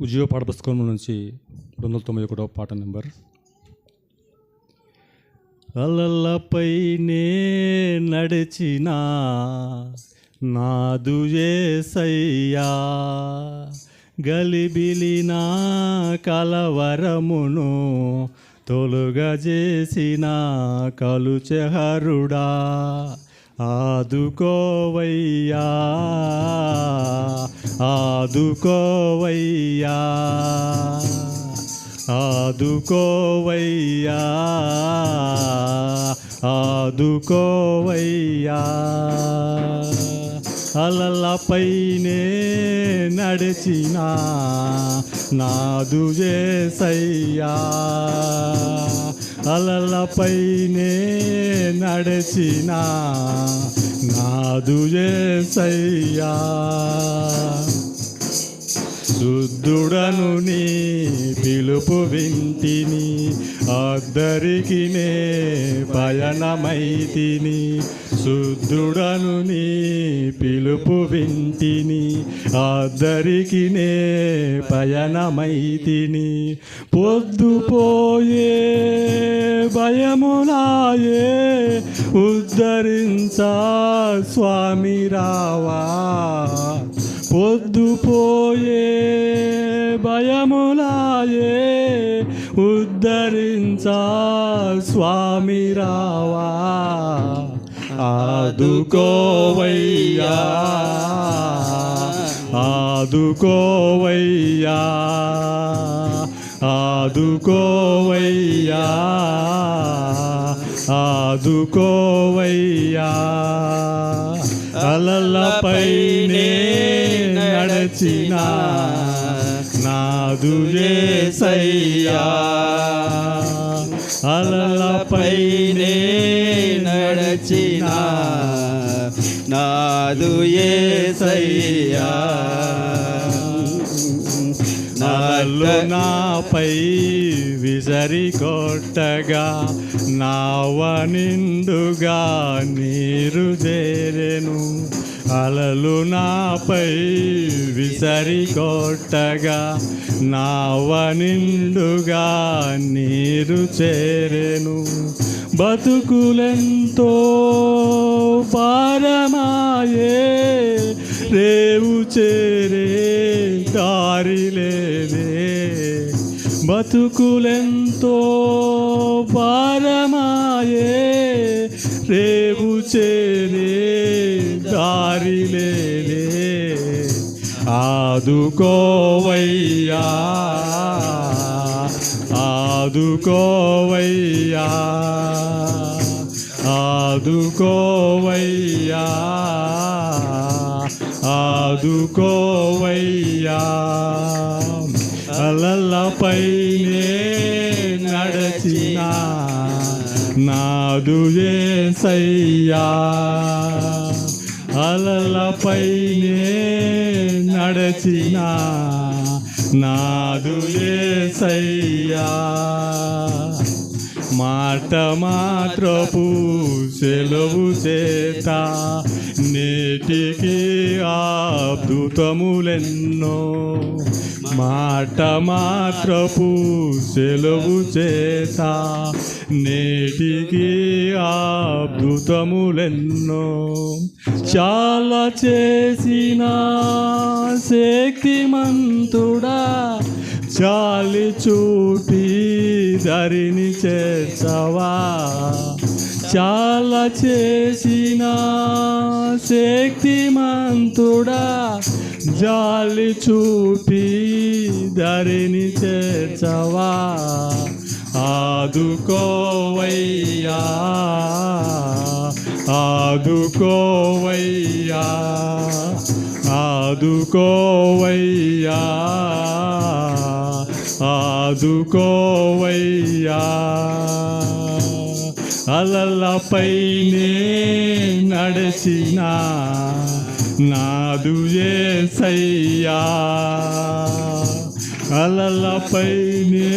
ఉజీవ పాఠపుస్తకం నుంచి రెండు వందల తొంభై ఒకటో పాట నెంబర్. అలలపైనే నడిచిన నాదు ఏసయ్యా గలిబిలిన కలవరమును తొలుగజేసిన కలుచెహరుడా ఆదుకోవయ్యా ఆదుకోవయ్యా ఆదుకోవయ్యా ఆదుకోవయ్యా. అలలపైనే నడిచిన నాదు చేసయ్యా అలలపైనే నడచిన నాదు చేసయ్యా శుద్ధుడను నీ పిలుపు వింటిని అద్దరికి నే పయనమైతిని శుద్ధుడను నీ పిలుపు వింటిని అద్దరికి నే పయనమైతిని. పొద్దుపోయే భయములాయే ఉద్ధరించా స్వామి రావా. పొద్దుపోయే భయములాయే ఉద్ధరించా స్వామి రావా. ఆదుకోవయ్యా. ఆదుకోవయ్యా. ఆదుకోవయ్యా. ఆదుకోవయ్యా. అలలపైనే నడచిన నాదు ఏసయ్యా అలలపైనే నడచిన నాదు ఏసయ్యా. నాలు నాపై విసరి కొట్టగా నావ నిండుగా నీరు చేరెను. అలలు నాపై విసరి కొట్టగా నావ నిండుగా నీరు చేరెను. బతుకులెంతో భారమాయే రేవు చేరే దారి బతుకులెంతో భారమాయే రేవు చేరే దారి ఆదుకోవయ్యా. ఆదుకోవయ్యా. ఆదుకోవయ్యా. ఆదుకోవయ్యా. అలలపైనే నడచిన నాదు ఏసయ్యా అలలపైనే నడచినా నాదు ఏసయ్యా. మాట మాత్రపు సెలవు చేత నేటికి అద్భుతములెన్నో. మాట మాత్రపు సెలవు చేత నేటికి అద్భుతములెన్నో. చాలా చేసిన శక్తిమంతుడా. చాలి చూపి ధరిని చేర్చవా చాలా చేసిన శక్తిమంతుడా జాలి చూపి ధరిని చేర్చవా? ఆదుకోవయ్యా ఆదుకోవయ్యా ఆదుకోవయ్యా ఆదుకోవయ్యా. అలలపైనే నడచిన నాదు ఏసయ్యా. అలలపైనే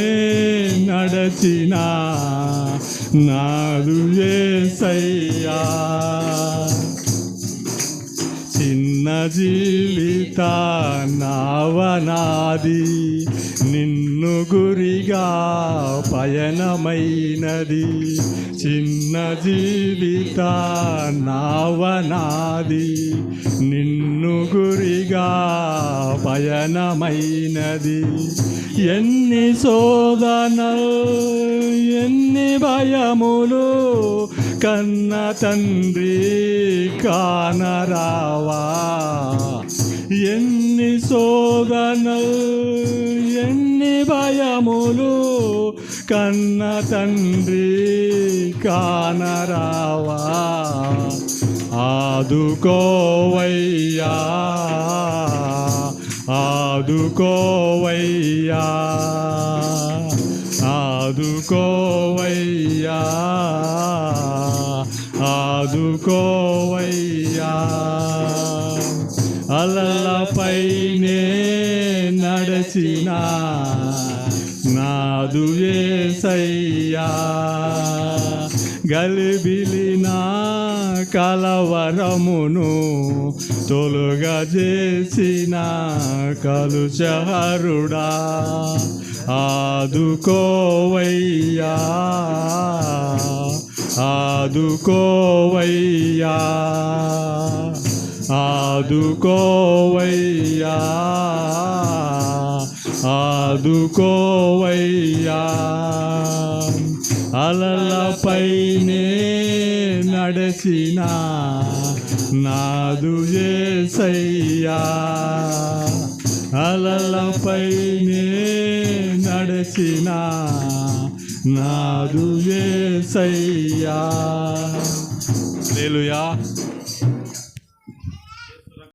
నడచిన నాదు ఏసయ్యా. చిన్న జీవిత నావనాది నిన్ను గురిగా పయనమైనది చిన్న జీవిత నావనాది. నిన్ను గురిగా పయనమైనది. ఎన్ని శోధనలు ఎన్ని భయములు కన్న తండ్రి కానరావా? ఎన్ని శోధనలు భయములు కన్న తండ్రి కానరావా? ఆదుకోవయ్యా ఆదుకోవయ్యా ఆదుకోవయ్యా ఆదుకోవయ్యా. అలలపై నడచిన నాదు ఏసయ్యా. గలిబిలిన కలవరమును తొలుగా చేసిన కలుచహరుడా. ఆదుకోవయ్యా ఆదుకోవయ్యా ఆదుకోవయ్యా. ఆదుకోవయ్యా. అలలపైనే నడచిన నాదు ఏసయ్యా. అలలపైనే నడచిన నాదు ఏసయ్యా. హల్లెలూయా.